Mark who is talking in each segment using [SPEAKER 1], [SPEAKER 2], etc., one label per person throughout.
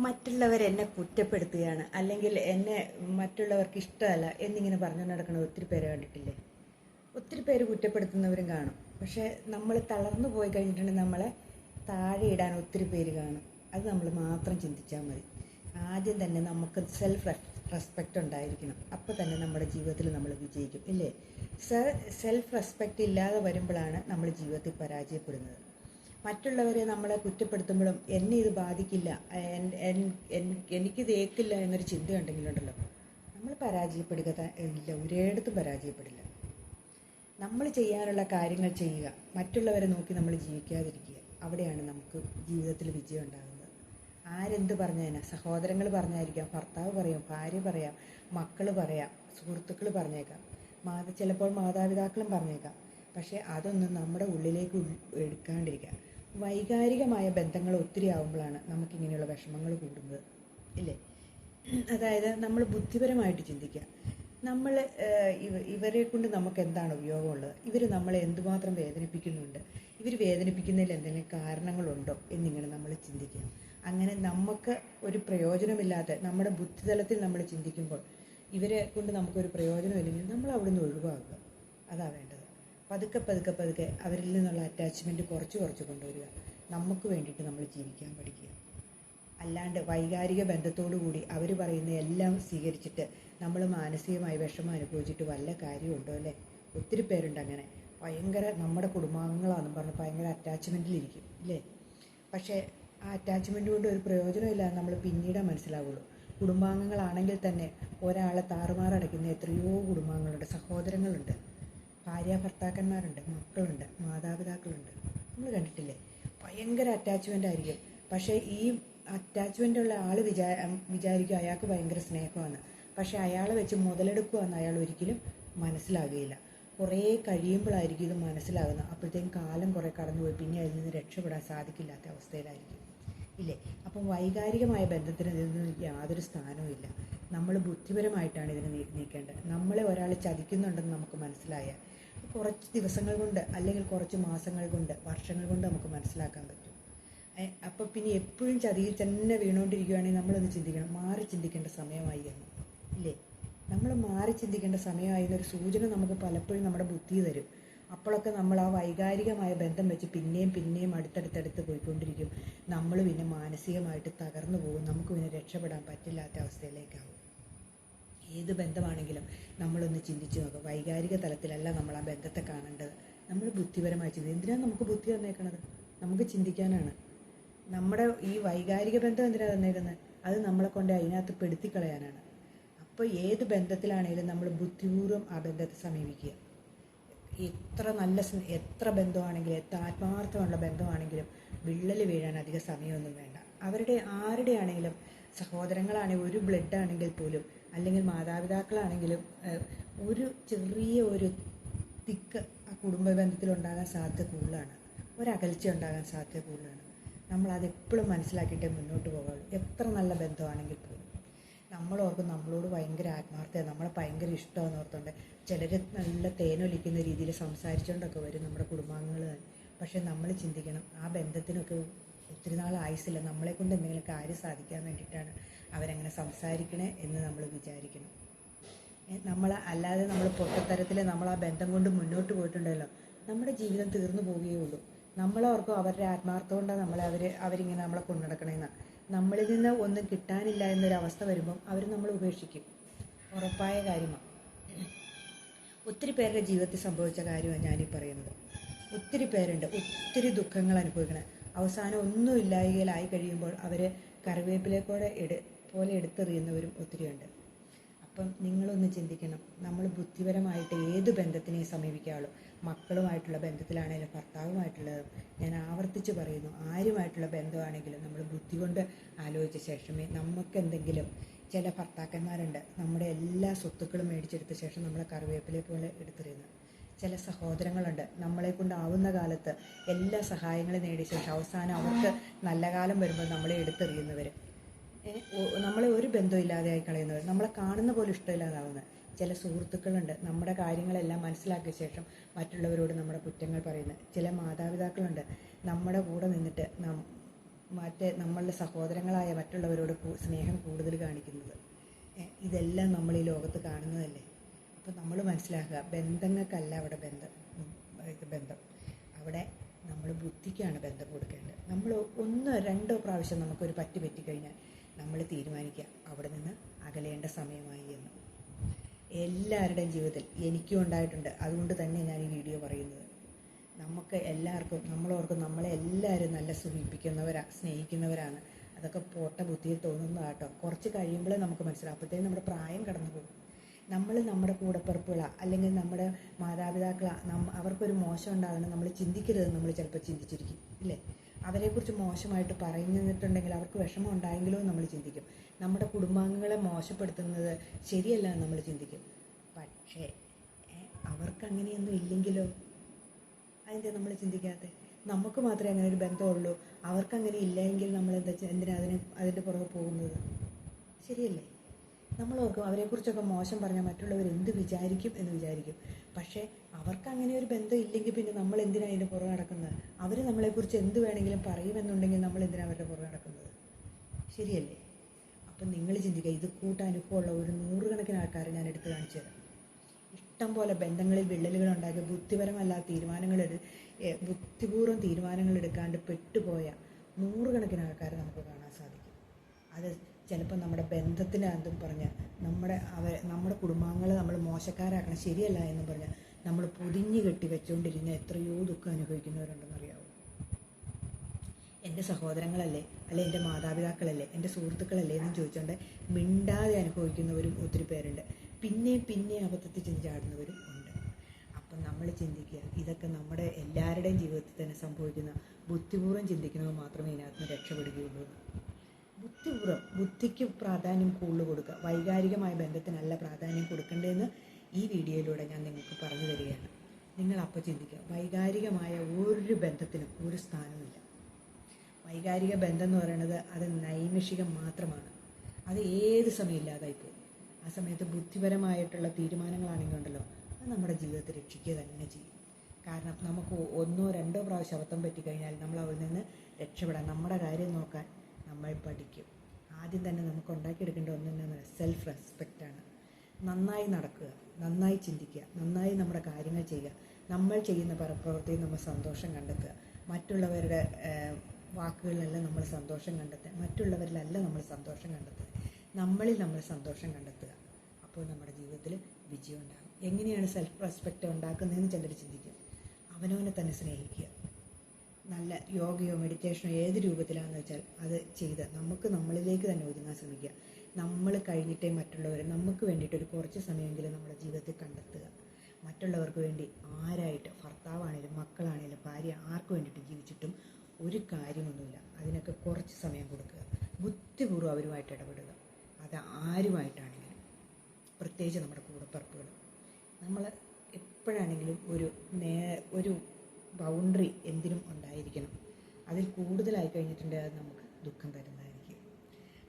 [SPEAKER 1] മറ്റുള്ളവർ എന്നെ കുറ്റപ്പെടുത്തുകയാണ്. അല്ലെങ്കിൽ എന്നെ മറ്റുള്ളവർക്ക് ഇഷ്ടമല്ല എന്നിങ്ങനെ പറഞ്ഞു നടക്കുന്ന ഒത്തിരി പേരെ കണ്ടിട്ടില്ലേ? ഒത്തിരി പേര് കുറ്റപ്പെടുത്തുന്നവരും കാണും. പക്ഷേ നമ്മൾ തളർന്നു പോയി കഴിഞ്ഞിട്ടുണ്ടെങ്കിൽ നമ്മളെ താഴെ ഇടാൻ ഒത്തിരി പേര് കാണും. അത് നമ്മൾ മാത്രം ചിന്തിച്ചാൽ മതി. ആദ്യം തന്നെ നമുക്ക് സെൽഫ് റെസ്പെക്റ്റ് ഉണ്ടായിരിക്കണം. അപ്പോൾ തന്നെ നമ്മുടെ ജീവിതത്തിൽ നമ്മൾ വിജയിക്കും. ഇല്ലേ? സെൽഫ് റെസ്പെക്റ്റ് ഇല്ലാതെ വരുമ്പോഴാണ് നമ്മൾ ജീവിതത്തിൽ പരാജയപ്പെടുന്നത്. മറ്റുള്ളവരെ നമ്മളെ കുറ്റപ്പെടുത്തുമ്പോഴും എന്നെ ഇത് ബാധിക്കില്ല. എനിക്ക് തേക്കില്ല എന്നൊരു ചിന്ത ഉണ്ടെങ്കിലുണ്ടല്ലോ. നമ്മൾ പരാജയപ്പെടുക ഇല്ല ഒരിടത്തും പരാജയപ്പെടില്ല. നമ്മൾ ചെയ്യാനുള്ള കാര്യങ്ങൾ ചെയ്യുക. മറ്റുള്ളവരെ നോക്കി നമ്മൾ ജീവിക്കാതിരിക്കുക. അവിടെയാണ് നമുക്ക് ജീവിതത്തിൽ വിജയം ഉണ്ടാകുന്നത്. ആരെന്ത് പറഞ്ഞതിനാ സഹോദരങ്ങൾ പറഞ്ഞായിരിക്കാം ഭർത്താവ് പറയാം ഭാര്യ പറയാം മക്കൾ പറയാം സുഹൃത്തുക്കൾ പറഞ്ഞേക്കാം. മാത ചിലപ്പോൾ മാതാപിതാക്കളും പറഞ്ഞേക്കാം. പക്ഷേ അതൊന്നും നമ്മുടെ ഉള്ളിലേക്ക് എടുക്കാണ്ടിരിക്കുക. വൈകാരികമായ ബന്ധങ്ങൾ ഒത്തിരി ആവുമ്പോഴാണ് നമുക്കിങ്ങനെയുള്ള വിഷമങ്ങൾ കൂടുന്നത്. ഇല്ലേ? അതായത് നമ്മൾ ബുദ്ധിപരമായിട്ട് ചിന്തിക്കുക. നമ്മൾ ഇവരെ കൊണ്ട് നമുക്ക് എന്താണ് ഉപയോഗമുള്ളത്? ഇവർ നമ്മളെ എന്തുമാത്രം വേദനിപ്പിക്കുന്നുണ്ട്? ഇവർ വേദനിപ്പിക്കുന്നതിൽ എന്തെങ്കിലും കാരണങ്ങളുണ്ടോ എന്നിങ്ങനെ നമ്മൾ ചിന്തിക്കുക. അങ്ങനെ നമുക്ക് ഒരു പ്രയോജനമില്ലാതെ നമ്മുടെ ബുദ്ധിതലത്തിൽ നമ്മൾ ചിന്തിക്കുമ്പോൾ ഇവരെ കൊണ്ട് നമുക്കൊരു പ്രയോജനമില്ലെങ്കിൽ നമ്മൾ അവിടെ നിന്ന് ഒഴിവാക്കുക. അതാ വേണ്ടത്. പതുക്കെ പതുക്കെ പതുക്കെ അവരിൽ നിന്നുള്ള അറ്റാച്ച്മെന്റ് കുറച്ച് കുറച്ച് കൊണ്ടുവരിക. നമുക്ക് വേണ്ടിയിട്ട് നമ്മൾ ജീവിക്കാൻ പഠിക്കുക. അല്ലാണ്ട് വൈകാരിക ബന്ധത്തോടു കൂടി അവർ പറയുന്ന എല്ലാം സ്വീകരിച്ചിട്ട് നമ്മൾ മാനസികമായി വിഷമം അനുഭവിച്ചിട്ട് വല്ല കാര്യമുണ്ടോ അല്ലേ? ഒത്തിരി പേരുണ്ട് അങ്ങനെ. ഭയങ്കര നമ്മുടെ കുടുംബാംഗങ്ങളാണെന്ന് പറഞ്ഞ് ഭയങ്കര അറ്റാച്ച്മെന്റിലിരിക്കും ഇല്ലേ? പക്ഷേ ആ അറ്റാച്ച്മെന്റ് കൊണ്ട് ഒരു പ്രയോജനമില്ല നമ്മൾ പിന്നീടേ മനസ്സിലാവുള്ളൂ. കുടുംബാംഗങ്ങളാണെങ്കിൽ തന്നെ ഒരാളെ താറുമാറടയ്ക്കുന്ന എത്രയോ കുടുംബാംഗങ്ങളുണ്ട് സഹോദരങ്ങളുണ്ട്. ഭാര്യ ഭർത്താക്കന്മാരുണ്ട് മക്കളുണ്ട് മാതാപിതാക്കളുണ്ട്. നമ്മൾ കണ്ടിട്ടില്ലേ? ഭയങ്കര അറ്റാച്ച്മെന്റ് ആയിരിക്കും. പക്ഷേ ഈ അറ്റാച്ച്മെന്റ് ഉള്ള ആൾ വിചാ വിചാരിക്കും അയാൾക്ക് ഭയങ്കര സ്നേഹമാണ്. പക്ഷേ അയാളെ വെച്ച് മുതലെടുക്കുമെന്ന് അയാൾ ഒരിക്കലും മനസ്സിലാകുകയില്ല. കുറേ കഴിയുമ്പോഴായിരിക്കും ഇത് മനസ്സിലാകുന്നത്. അപ്പോഴത്തേക്കും കാലം കുറേ കടന്നുപോയി. പിന്നെ അതിൽ നിന്ന് രക്ഷപ്പെടാൻ സാധിക്കില്ലാത്ത അവസ്ഥയിലായിരിക്കും. ഇല്ലേ? അപ്പം വൈകാരികമായ ബന്ധത്തിന് നിന്ന് യാതൊരു സ്ഥാനവും ഇല്ല. നമ്മൾ ബുദ്ധിപരമായിട്ടാണ് ഇതിനെ നീക്കേണ്ടത്. നമ്മളെ ഒരാൾ ചതിക്കുന്നുണ്ടെന്ന് നമുക്ക് മനസ്സിലായാൽ കുറച്ച് ദിവസങ്ങൾ കൊണ്ട് അല്ലെങ്കിൽ കുറച്ച് മാസങ്ങൾ കൊണ്ട് വർഷങ്ങൾ കൊണ്ട് നമുക്ക് മനസ്സിലാക്കാൻ പറ്റും. അപ്പോൾ പിന്നെ എപ്പോഴും ചതിയിൽ തന്നെ വീണുകൊണ്ടിരിക്കുകയാണെങ്കിൽ നമ്മളൊന്ന് ചിന്തിക്കണം. മാറി ചിന്തിക്കേണ്ട സമയമായി എന്ന് ഇല്ലേ? നമ്മൾ മാറി ചിന്തിക്കേണ്ട സമയമായി എന്നൊരു സൂചന നമുക്ക് പലപ്പോഴും നമ്മുടെ ബുദ്ധി തരും. അപ്പോഴൊക്കെ നമ്മൾ ആ വൈകാരികമായ ബന്ധം വെച്ച് പിന്നെയും പിന്നെയും അടുത്തടുത്തടുത്ത് പോയിക്കൊണ്ടിരിക്കും. നമ്മൾ പിന്നെ മാനസികമായിട്ട് തകർന്നു പോകും. നമുക്ക് പിന്നെ രക്ഷപ്പെടാൻ പറ്റില്ലാത്ത അവസ്ഥയിലേക്കാവും. ഏത് ബന്ധമാണെങ്കിലും നമ്മളൊന്ന് ചിന്തിച്ച് നോക്കുക വൈകാരിക തലത്തിലല്ല നമ്മൾ ആ ബന്ധത്തെ കാണേണ്ടത്. നമ്മൾ ബുദ്ധിപരമായി ചിന്തി എന്തിനാണ് നമുക്ക് ബുദ്ധി തന്നേക്കണത്? നമുക്ക് ചിന്തിക്കാനാണ്. നമ്മുടെ ഈ വൈകാരിക ബന്ധം എന്തിനാണ് തന്നേക്കുന്നത് അത് നമ്മളെ കൊണ്ട് അതിനകത്ത് പെടുത്തി കളയാനാണ് അപ്പോൾ ഏത് ബന്ധത്തിലാണെങ്കിലും നമ്മൾ ബുദ്ധിപൂർവം ആ ബന്ധത്തെ സമീപിക്കുക. എത്ര നല്ല എത്ര ബന്ധമാണെങ്കിലും എത്ര ആത്മാർത്ഥമുള്ള ബന്ധമാണെങ്കിലും വിള്ളൽ വീഴാൻ അധിക സമയമൊന്നും വേണ്ട. അവരുടെ ആരുടെ ആണെങ്കിലും സഹോദരങ്ങളാണെങ്കിൽ ഒരു ബ്ലഡ് ആണെങ്കിൽ പോലും അല്ലെങ്കിൽ മാതാപിതാക്കളാണെങ്കിലും ഒരു ചെറിയ ഒരു തിക്ക് ആ കുടുംബ ബന്ധത്തിലുണ്ടാകാൻ സാധ്യത കൂടുതലാണ്. ഒരകൽച്ച ഉണ്ടാകാൻ സാധ്യത കൂടുതലാണ്. നമ്മൾ അതെപ്പോഴും മനസ്സിലാക്കിയിട്ടേ മുന്നോട്ട് പോകാവുള്ളൂ എത്ര നല്ല ബന്ധമാണെങ്കിൽ പോലും. നമ്മൾ ഓർക്കും നമ്മളോട് ഭയങ്കര ആത്മാർത്ഥത നമ്മളെ ഭയങ്കര ഇഷ്ടമെന്ന് ഓർത്തുണ്ട് ചിലർ നല്ല തേനൊലിക്കുന്ന രീതിയിൽ സംസാരിച്ചുകൊണ്ടൊക്കെ വരും നമ്മുടെ കുടുംബാംഗങ്ങൾ തന്നെ. പക്ഷെ നമ്മൾ ചിന്തിക്കണം ആ ബന്ധത്തിനൊക്കെ ഒത്തിരി നാൾ ആയുസില്ല നമ്മളെ കൊണ്ട് എന്തെങ്കിലും കാര്യം സാധിക്കാൻ വേണ്ടിയിട്ടാണ് അവരങ്ങനെ സംസാരിക്കണേ എന്ന് നമ്മൾ വിചാരിക്കണം. നമ്മൾ അല്ലാതെ നമ്മൾ പൊട്ടത്തരത്തിൽ നമ്മൾ ആ ബന്ധം കൊണ്ട് മുന്നോട്ട് പോയിട്ടുണ്ടല്ലോ. നമ്മുടെ ജീവിതം തീർന്നു പോവുകയേ ഉള്ളൂ. നമ്മളോർക്കും അവരുടെ ആത്മാർത്ഥം കൊണ്ടാണ് നമ്മളെ അവർ അവരിങ്ങനെ നമ്മളെ കൊണ്ടുനടക്കണമെന്ന് നമ്മളിൽ നിന്ന് ഒന്നും കിട്ടാനില്ല എന്നൊരവസ്ഥ വരുമ്പം അവർ നമ്മൾ ഉപേക്ഷിക്കും. ഉറപ്പായ കാര്യമാണ് ഒത്തിരി പേരുടെ ജീവിതത്തിൽ സംഭവിച്ച കാര്യമാണ് ഞാനീ പറയുന്നത്. ഒത്തിരി പേരുണ്ട്. ഒത്തിരി ദുഃഖങ്ങൾ അനുഭവിക്കണം. അവസാനം ഒന്നും ഇല്ലായികയിലായി കഴിയുമ്പോൾ അവർ കറിവേപ്പിലേക്കൂടെ എടു പോലെ എടുത്തെറിയുന്നവരും ഒത്തിരിയുണ്ട് അപ്പം നിങ്ങളൊന്ന് ചിന്തിക്കണം. നമ്മൾ ബുദ്ധിപരമായിട്ട് ഏത് ബന്ധത്തിനെ സമീപിക്കാവുള്ളൂ മക്കളുമായിട്ടുള്ള ബന്ധത്തിലാണെങ്കിലും ഭർത്താവുമായിട്ടുള്ളത്? ഞാൻ ആവർത്തിച്ച് പറയുന്നു. ആരുമായിട്ടുള്ള ബന്ധമാണെങ്കിലും നമ്മൾ ബുദ്ധി കൊണ്ട് ആലോചിച്ച ശേഷമേ നമുക്കെന്തെങ്കിലും ചില ഭർത്താക്കന്മാരുണ്ട് നമ്മുടെ എല്ലാ സ്വത്തുക്കളും മേടിച്ചെടുത്ത ശേഷം നമ്മളെ കറിവേപ്പിലെ പോലെ എടുത്തെറിയുന്നത്. ചില സഹോദരങ്ങളുണ്ട്. നമ്മളെ കൊണ്ടാവുന്ന കാലത്ത് എല്ലാ സഹായങ്ങളും നേടിയ ശേഷം അവസാനം അവർക്ക് നല്ല കാലം വരുമ്പോൾ നമ്മളെ എടുത്തെറിയുന്നവർ നമ്മളെ ഒരു ബന്ധവും ഇല്ലാതെയായി കളയുന്നവർ നമ്മളെ കാണുന്ന പോലും ഇഷ്ടമില്ലാതാവുന്നത് ചില സുഹൃത്തുക്കളുണ്ട്. നമ്മുടെ കാര്യങ്ങളെല്ലാം മനസ്സിലാക്കിയ ശേഷം മറ്റുള്ളവരോട് നമ്മുടെ കുറ്റങ്ങൾ പറയുന്നത് ചില മാതാപിതാക്കളുണ്ട്. നമ്മുടെ കൂടെ നിന്നിട്ട് നം മറ്റേ നമ്മളുടെ സഹോദരങ്ങളായ മറ്റുള്ളവരോട് സ്നേഹം കൂടുതൽ കാണിക്കുന്നത്. ഇതെല്ലാം നമ്മൾ ഈ ലോകത്ത് കാണുന്നതല്ലേ? അപ്പോൾ നമ്മൾ മനസ്സിലാക്കുക ബന്ധങ്ങൾക്കല്ല അവിടെ ബന്ധം ഇത് ബന്ധം. അവിടെ നമ്മൾ ബുദ്ധിക്കാണ് ബന്ധം കൊടുക്കേണ്ടത്. നമ്മൾ ഒന്നോ രണ്ടോ പ്രാവശ്യം നമുക്കൊരു പറ്റി പറ്റിക്കഴിഞ്ഞാൽ നമ്മൾ തീരുമാനിക്കുക അവിടെ നിന്ന് അകലേണ്ട സമയമായി എന്ന്. എല്ലാവരുടെയും ജീവിതത്തിൽ എനിക്കും ഉണ്ടായിട്ടുണ്ട്. അതുകൊണ്ട് തന്നെ ഞാൻ ഈ വീഡിയോ പറയുന്നത്. നമുക്ക് എല്ലാവർക്കും നമ്മളോർക്കും നമ്മളെ എല്ലാവരും നല്ല സുഖിപ്പിക്കുന്നവരാ സ്നേഹിക്കുന്നവരാണ്. അതൊക്കെ പോട്ട ബുദ്ധിയിൽ തോന്നുന്നതാട്ടോ. കുറച്ച് കഴിയുമ്പോഴേ നമുക്ക് മനസ്സിലാവും. അപ്പോഴത്തേക്കും നമ്മുടെ പ്രായം കടന്നു പോകും നമ്മൾ നമ്മുടെ കൂടപ്പിറപ്പുകളാ അല്ലെങ്കിൽ നമ്മുടെ മാതാപിതാക്കളാണ് അവർക്കൊരു മോശം ഉണ്ടാകണം നമ്മൾ ചിന്തിക്കരുത് നമ്മൾ ചിലപ്പോൾ ചിന്തിച്ചിരിക്കും ഇല്ലേ? അവരെക്കുറിച്ച് മോശമായിട്ട് പറയുന്നിട്ടുണ്ടെങ്കിൽ അവർക്ക് വിഷമം ഉണ്ടായെങ്കിലോ നമ്മൾ ചിന്തിക്കും. നമ്മുടെ കുടുംബാംഗങ്ങളെ മോശപ്പെടുത്തുന്നത് ശരിയല്ല നമ്മൾ ചിന്തിക്കും. പക്ഷേ അവർക്ക് അങ്ങനെയൊന്നും ഇല്ലെങ്കിലോ? അതിന്റെ നമ്മൾ ചിന്തിക്കാതെ നമുക്ക് മാത്രമേ അങ്ങനെ ഒരു ബന്ധമുള്ളൂ. അവർക്ക് അങ്ങനെ ഇല്ലെങ്കിൽ നമ്മൾ എന്താ എന്തിനാ അതിന് അതിന്റെ പുറകെ പോകുന്നത്? ശരിയല്ലേ? നമ്മൾ ഓർക്കും അവരെക്കുറിച്ചൊക്കെ മോശം പറഞ്ഞാൽ മറ്റുള്ളവർ എന്ത് വിചാരിക്കും എന്ന് വിചാരിക്കും. പക്ഷേ അവർക്ക് അങ്ങനെ ഒരു ബന്ധം ഇല്ലെങ്കിൽ പിന്നെ നമ്മൾ എന്തിനാണ് അതിന്റെ പുറകെ നടക്കുന്നത്? അവർ നമ്മളെക്കുറിച്ച് എന്ത് വേണമെങ്കിലും പറയുമെന്നുണ്ടെങ്കിൽ നമ്മൾ എന്തിനാണ് അവരുടെ പുറകെ നടക്കുന്നത്? ശരിയല്ലേ? അപ്പം നിങ്ങൾ ചിന്തിക്കുക ഇത് കൂട്ടനുഭവമുള്ള ഒരു നൂറുകണക്കിന് ആൾക്കാരെ ഞാൻ എടുത്തു കാണിച്ചു തരാം. ഇഷ്ടം പോലെ ബന്ധങ്ങളിൽ വിള്ളലുകൾ ഉണ്ടാക്കി ബുദ്ധിപരമല്ലാത്ത തീരുമാനങ്ങൾ ബുദ്ധിപൂർവം തീരുമാനങ്ങൾ എടുക്കാണ്ട് പെട്ടുപോയ നൂറുകണക്കിന് ആൾക്കാരെ നമുക്ക് കാണാൻ സാധിക്കും. അത് ചിലപ്പോൾ നമ്മുടെ ബന്ധത്തിനകത്തും പറഞ്ഞ് നമ്മുടെ അവ നമ്മുടെ കുടുംബാംഗങ്ങളെ നമ്മൾ മോശക്കാരാക്കണം ശരിയല്ല എന്ന് പറഞ്ഞ് നമ്മൾ പൊതിഞ്ഞു കെട്ടി വെച്ചുകൊണ്ടിരുന്ന എത്രയോ ദുഃഖം അനുഭവിക്കുന്നവരുണ്ടെന്നറിയാവോ? എന്റെ സഹോദരങ്ങളല്ലേ അല്ലെ എന്റെ മാതാപിതാക്കളല്ലേ എന്റെ സുഹൃത്തുക്കളല്ലേ എന്ന് ചോദിച്ചുകൊണ്ട് മിണ്ടാതെ അനുഭവിക്കുന്നവരും ഒത്തിരി പേരുണ്ട്. പിന്നെയും പിന്നെയും അബദ്ധത്തിൽ ചെന്ന് ചാടുന്നവരും ഉണ്ട്. അപ്പം നമ്മൾ ചിന്തിക്കുക ഇതൊക്കെ നമ്മുടെ എല്ലാവരുടെയും ജീവിതത്തിൽ തന്നെ സംഭവിക്കുന്ന ബുദ്ധിപൂർവം ചിന്തിക്കുന്നവർ മാത്രമേ ഇതിനകത്ത് രക്ഷപ്പെടുകയുള്ളൂ ബുദ്ധിപൂർവം ബുദ്ധിക്ക് പ്രാധാന്യം കൂടുതൽ കൊടുക്കുക. വൈകാരികമായ ബന്ധത്തിനല്ല പ്രാധാന്യം കൊടുക്കേണ്ടതെന്ന് ഈ വീഡിയോയിലൂടെ ഞാൻ നിങ്ങൾക്ക് പറഞ്ഞു തരികയാണ്. നിങ്ങൾ അപ്പോൾ ചിന്തിക്കുക വൈകാരികമായ ഒരു ബന്ധത്തിനും ഒരു സ്ഥാനമില്ല വൈകാരിക ബന്ധം എന്ന് പറയുന്നത് അത് നൈമിഷികം മാത്രമാണ്. അത് ഏത് സമയം പോകും ആ സമയത്ത് ബുദ്ധിപരമായിട്ടുള്ള തീരുമാനങ്ങളാണെങ്കിൽ ഉണ്ടല്ലോ അത് നമ്മുടെ ജീവിതത്തെ രക്ഷിക്കുക തന്നെ ചെയ്യും. കാരണം നമുക്ക് ഒന്നോ രണ്ടോ പ്രാവശ്യം അബദ്ധം പറ്റിക്കഴിഞ്ഞാൽ നമ്മൾ അവിടെ നിന്ന് രക്ഷപ്പെടാൻ നമ്മുടെ കാര്യം നോക്കാൻ നമ്മൾ പഠിക്കും. ആദ്യം തന്നെ നമുക്ക് ഉണ്ടാക്കിയെടുക്കേണ്ട ഒന്ന് തന്നെയാണ് സെൽഫ് റെസ്പെക്റ്റാണ് നന്നായി നടക്കുക നന്നായി ചിന്തിക്കുക നന്നായി നമ്മുടെ കാര്യങ്ങൾ ചെയ്യുക. നമ്മൾ ചെയ്യുന്ന പരപ്രവൃത്തിയിൽ നമ്മൾ സന്തോഷം കണ്ടെത്തുക. മറ്റുള്ളവരുടെ വാക്കുകളിലല്ല നമ്മൾ സന്തോഷം കണ്ടെത്തുക. മറ്റുള്ളവരിലല്ല നമ്മൾ സന്തോഷം കണ്ടെത്തുക. നമ്മളിൽ നമ്മൾ സന്തോഷം കണ്ടെത്തുക. അപ്പോൾ നമ്മുടെ ജീവിതത്തിൽ വിജയം ഉണ്ടാകും. എങ്ങനെയാണ് സെൽഫ് റെസ്പെക്റ്റ് ഉണ്ടാക്കുന്നതെന്ന് ചിലർ ചിന്തിക്കും. അവനവനെ തന്നെ സ്നേഹിക്കുക. നല്ല യോഗയോ മെഡിറ്റേഷനോ ഏത് രൂപത്തിലാണെന്ന് വെച്ചാൽ അത് ചെയ്ത് നമുക്ക് നമ്മളിലേക്ക് തന്നെ ഒതുങ്ങാൻ ശ്രമിക്കുക. നമ്മൾ കഴിഞ്ഞിട്ടേ മറ്റുള്ളവർ നമുക്ക് വേണ്ടിയിട്ട് ഒരു കുറച്ച് സമയമെങ്കിലും നമ്മുടെ ജീവിതത്തിൽ കണ്ടെത്തുക. മറ്റുള്ളവർക്ക് വേണ്ടി ആരായിട്ട് ഭർത്താവാണേലും മക്കളാണേലും ഭാര്യ ആർക്ക് വേണ്ടിയിട്ട് ജീവിച്ചിട്ടും ഒരു കാര്യമൊന്നുമില്ല. അതിനൊക്കെ കുറച്ച് സമയം കൊടുക്കുക. ബുദ്ധിപൂർവം അവരുമായിട്ട് ഇടപെടുക. അത് ആരുമായിട്ടാണെങ്കിലും. പ്രത്യേകിച്ച് നമ്മുടെ കൂടപ്പിറപ്പുകൾ. നമ്മൾ എപ്പോഴാണെങ്കിലും ഒരു നേ ഒരു ബൗണ്ടറി എന്തിനും ഉണ്ടായിരിക്കണം. അതിൽ കൂടുതലായി കഴിഞ്ഞിട്ടുണ്ടെങ്കിൽ അത് നമുക്ക് ദുഃഖം തരുന്നതായിരിക്കും.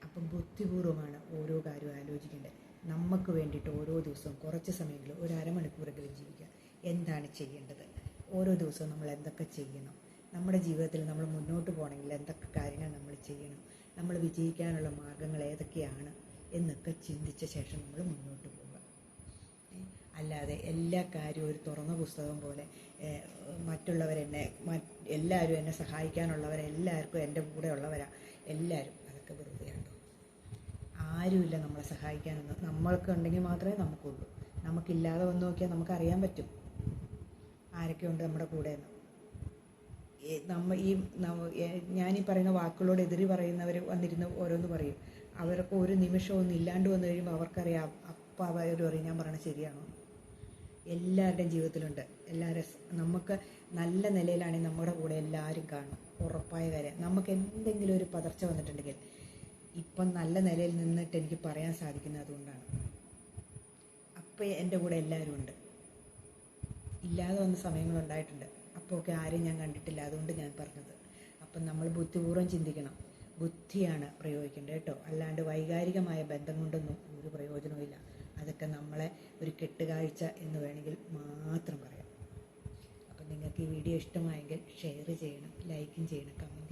[SPEAKER 1] അപ്പം ബുദ്ധിപൂർവമാണ് ഓരോ കാര്യവും ആലോചിക്കേണ്ടത്. നമുക്ക് വേണ്ടിയിട്ട് ഓരോ ദിവസവും കുറച്ച് സമയമെങ്കിലും ഒരു അരമണിക്കൂറെങ്കിലും ജീവിക്കുക. എന്താണ് ചെയ്യേണ്ടത്? ഓരോ ദിവസവും നമ്മൾ എന്തൊക്കെ ചെയ്യണം? നമ്മുടെ ജീവിതത്തിൽ നമ്മൾ മുന്നോട്ട് പോകണമെങ്കിൽ എന്തൊക്കെ കാര്യങ്ങൾ നമ്മൾ ചെയ്യണം? നമ്മൾ വിജയിക്കാനുള്ള മാർഗങ്ങൾ ഏതൊക്കെയാണ്? എന്നൊക്കെ ചിന്തിച്ച ശേഷം നമ്മൾ മുന്നോട്ട് പോകുക ഏ, അല്ലാതെ എല്ലാ കാര്യവും ഒരു തുറന്ന പുസ്തകം പോലെ മറ്റുള്ളവരെന്നെ എല്ലാവരും എന്നെ സഹായിക്കാനുള്ളവരെല്ലാവർക്കും എന്റെ കൂടെ ഉള്ളവരാ എല്ലാവരും അതൊക്കെ വെറുതെയാണ് ആരുമില്ല നമ്മളെ സഹായിക്കാനൊന്നും. നമ്മൾക്ക് ഉണ്ടെങ്കിൽ മാത്രമേ നമുക്കുള്ളൂ. നമുക്കില്ലാതെ വന്ന് നോക്കിയാൽ നമുക്കറിയാൻ പറ്റും ആരൊക്കെയുണ്ട് നമ്മുടെ കൂടെ എന്ന് നമ്മ ഈ ഞാൻ ഈ പറയുന്ന വാക്കുകളോട് എതിരി പറയുന്നവർ വന്നിരുന്ന് ഓരോന്ന് പറയും. അവർക്ക് ഒരു നിമിഷം ഒന്നും ഇല്ലാണ്ട് വന്നു കഴിയുമ്പോൾ അവർക്കറിയാം അപ്പം അവർ പറയും ഞാൻ പറയണത് ശരിയാണോ? എല്ലാവരുടെയും ജീവിതത്തിലുണ്ട്. എല്ലാവരും നമുക്ക് നല്ല നിലയിലാണെങ്കിൽ നമ്മുടെ കൂടെ എല്ലാവരും കാണും ഉറപ്പായ കാര്യം. നമുക്ക് എന്തെങ്കിലും ഒരു പതർച്ച വന്നിട്ടുണ്ടെങ്കിൽ ഇപ്പം നല്ല നിലയിൽ നിന്നിട്ട് എനിക്ക് പറയാൻ സാധിക്കുന്നത് അതുകൊണ്ടാണ്. അപ്പം എന്റെ കൂടെ എല്ലാവരും ഉണ്ട്. ഇല്ലാതെ വന്ന സമയങ്ങളുണ്ടായിട്ടുണ്ട് അപ്പോൾ ഒക്കെ ആരെയും ഞാൻ കണ്ടിട്ടില്ല. അതുകൊണ്ട് ഞാൻ പറഞ്ഞത്. അപ്പം നമ്മൾ ബുദ്ധിപൂർവം ചിന്തിക്കണം. ബുദ്ധിയാണ് പ്രയോഗിക്കേണ്ടത് കേട്ടോ. അല്ലാണ്ട് വൈകാരികമായ ബന്ധം കൊണ്ടൊന്നും ഒരു പ്രയോജനവുമില്ല അതൊക്കെ നമ്മളെ ഒരു കെട്ടുകാഴ്ച എന്ന് വേണമെങ്കിൽ മാത്രം പറയാം. അപ്പം നിങ്ങൾക്ക് ഈ വീഡിയോ ഇഷ്ടമായെങ്കിൽ ഷെയർ ചെയ്യണം ലൈക്കും ചെയ്യണം കമന്റ്